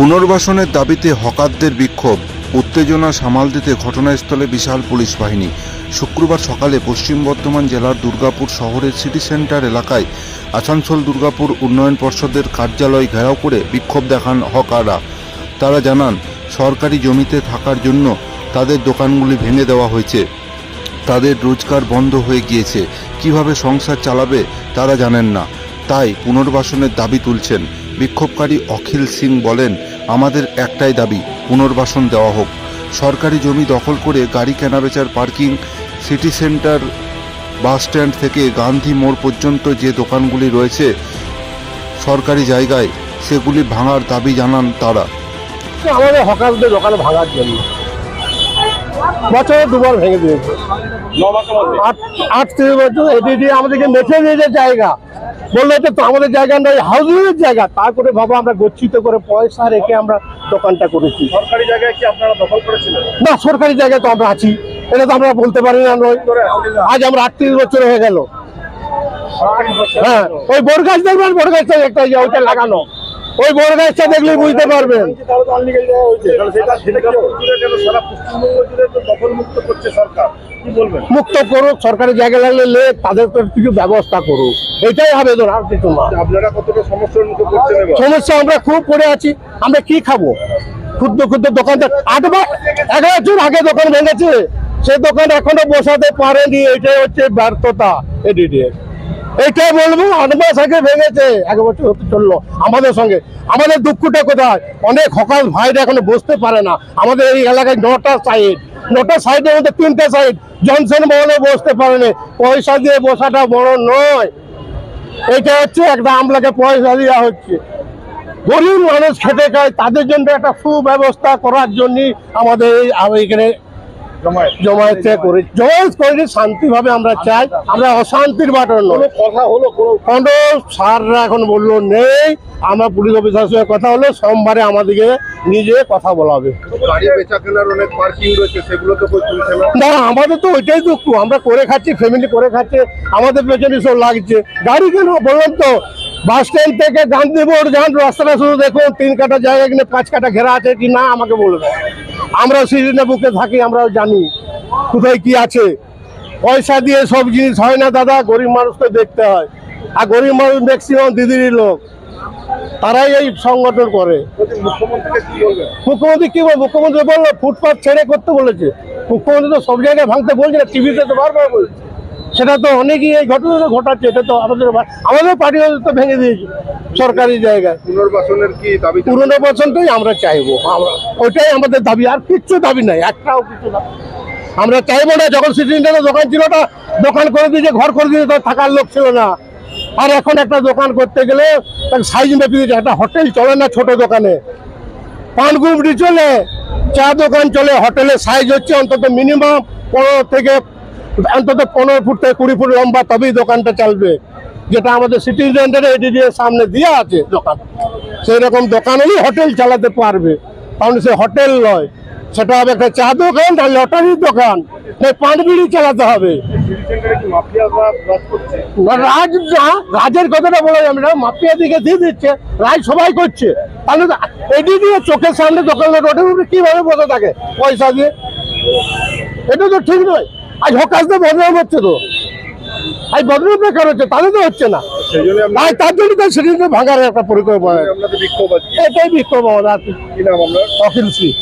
পুনর্বাসনের দাবিতে হকারদের বিক্ষোভ। উত্তেজনা সামাল দিতে ঘটনাস্থলে বিশাল পুলিশ বাহিনী। শুক্রবার সকালে পশ্চিম বর্ধমান জেলার দুর্গাপুর শহরের সিটি সেন্টার এলাকায় আসানসোল দুর্গাপুর উন্নয়ন পর্ষদের কার্যালয় ঘেরাও করে বিক্ষোভ দেখান হকাররা। তারা জানান, সরকারি জমিতে থাকার জন্য তাদের দোকানগুলি ভেঙে দেওয়া হয়েছে। তাদের রোজগার বন্ধ হয়ে গিয়েছে। কীভাবে সংসার চালাবে তারা জানেন না। তাই পুনর্বাসনের দাবি তুলছেন। বিক্ষোভকারী অখিল সিং বলেন আমাদের একটাই দাবি পুনর্বাসন দেওয়া হোক। সরকারি জমি দখল করে গাড়ি কেনাবেচার parking city centre bus stand থেকে গান্ধী মোড় পর্যন্ত যে দোকানগুলি রয়েছে সরকারি জায়গায় সেগুলি ভাঙার দাবি জানান তারা। আমাদের হকারদের দোকান ভাঙার জন্য। বছরে দুবার ভেঙে দিয়েছে। আট- আটত্রিশ বছর। এটি দিয়ে আমাদেরকে দিয়েছে জায়গা। বলল যে তো আমাদের জায়গা নয় হাউজিংয়ের জায়গা। তারপরে ভাবো আমরা গচ্ছিত করে পয়সা রেখে আমরা দোকানটা করেছি। সরকারি জায়গায় কি আপনারা দখল করেছিলেন? না সরকারি জায়গায় তো আমরা আছি। এটা তো আমরা বলতে পারি না নয়। আজ আমরা আটত্রিশ বছর হয়ে গেল। হ্যাঁ ওই বোরগাছ দেখবেন বোরগাছ একটা ওইটা লাগানো। ওই বড় গাছটা দেখলেই বুঝতে পারবেন। মুক্ত করুক, সরকারি জায়গা লাগলে লে, তাদের কিছু ব্যবস্থা করুক। এটাই আবেদন আর কিছু না সমস্যা আমরা খুব পড়ে আছি। আমরা কি খাব? ক্ষুদ্র ক্ষুদ্র দোকানদার আটবার এক বছর আগে দোকান ভেঙেছে। সে দোকান এখনও বসাতে পারেনি। এটাই হচ্ছে ব্যর্থতা। এডিডিএ এটাই বলব আট মাস আগে ভেঙেছে। এক বছর হতে চলল আমাদের সঙ্গে। আমাদের দুঃখটা কোথায়? অনেক হকাল ভাইরা এখনও বসতে পারে না। আমাদের এই এলাকায় নটা সাইড নটা সাইডের মধ্যে তিনটে সাইড জনসন মহলে বসতে পারে না। পয়সা দিয়ে বসাটা বড় নয়। এটা হচ্ছে একটা আমলাকে পয়সা দেওয়া হচ্ছে। গরিব মানুষ খেতে খায়, তাদের জন্য একটা সুব্যবস্থা করার জন্য আমাদের এই এখানে জমায়েত। জমায়েত করে জমায়েত করে শান্তিভাবে আমরা চাই। আমরা অশান্তির বাটন কোনো নয় কথা হলো কোনো স্যাররা এখন বলল নেই। আমরা পুলিশ অফিসার সঙ্গে কথা হলো সোমবারে আমাদেরকে নিজে কথা তুলছে না। না আমাদের তো ওইটাই দুঃখ। আমরা করে খাচ্ছি ফ্যামিলি করে খাচ্ছে আমাদের পেছনে সব লাগছে। গাড়ি কেন? বললাম তো। বাস স্ট্যান্ড থেকে গান্ধী মোড় যান রাস্তাটা শুধু দেখুন তিন কাটা জায়গা কিনে পাঁচ কাটা ঘেরা আছে কি না আমাকে বলবে। আমরা সিজনে বুকে থাকি, আমরাও জানি কোথায় কি আছে। পয়সা দিয়ে সব জিনিস হয় না দাদা, গরিব মানুষকে দেখতে হয়। আর গরিব মানুষ ম্যাক্সিমাম দিদিরই লোক। তারাই এই সংগঠন করে। মুখ্যমন্ত্রী কি বল মুখ্যমন্ত্রী বলল ফুটপাথ ছেড়ে করতে বলেছে। মুখ্যমন্ত্রী তো সব জায়গায় ভাঙতে বলছে না, টিভিতে তো বারবার বলছে। সেটা তো অনেকেই এই ঘটনাটা ঘটাচ্ছে এটা তো আমাদের আমাদের পার্টি তো ভেঙে দিয়েছে সরকারি জায়গায়। পুনর্বাসনের কি দাবি পুরনো বছরটাই আমরা চাইব। আমরা ওইটাই আমাদের দাবি আর কিচ্ছু দাবি নাই একটাও কিছু দাবি আমরা চাইব না যখন সিটি সেন্টারে দোকান ছিল না দোকান করে দিয়েছে ঘর করে দিয়েছে তার থাকার লোক ছিল না। আর এখন একটা দোকান করতে গেলে তার সাইজ মেপে দিয়েছে একটা হোটেল চলে না ছোট দোকানে। পান গুমটি চলে চা দোকান চলে হোটেলের সাইজ হচ্ছে অন্তত মিনিমাম পনেরো থেকে অন্তত পনেরো ফুট থেকে কুড়ি ফুট লম্বা তবেই দোকানটা চলবে। যেটা আমাদের সিটি সেন্টারে দিয়ে সামনে দিয়ে আছে দোকান। সেই রকম দোকান হলেই হোটেল চালাতে পারবে। কারণ সে হোটেল নয়। সেটা হবে একটা চা দোকান, আর লটারির দোকান। নয় পান বিড়ি চালাতে হবে। রাজ না রাজের কথাটা বলা যাবে না মাফিয়া দিকে দিয়ে দিচ্ছে রাজ সবাই করছে। তাহলে এটি দিয়ে চোখের সামনে দোকান রোডের কীভাবে বসে থাকে পয়সা দিয়ে? এটা তো ঠিক নয়। আজ হকাশদের বদনাম হচ্ছে তো। আজ বদনাম বেকার হচ্ছে? তাদের তো হচ্ছে না। জন্য তার জন্য তো সেদিন ভাঙার একটা পরিকল্পনা। এটাই বিক্ষোভ আমাদের। আর অখিল সিং।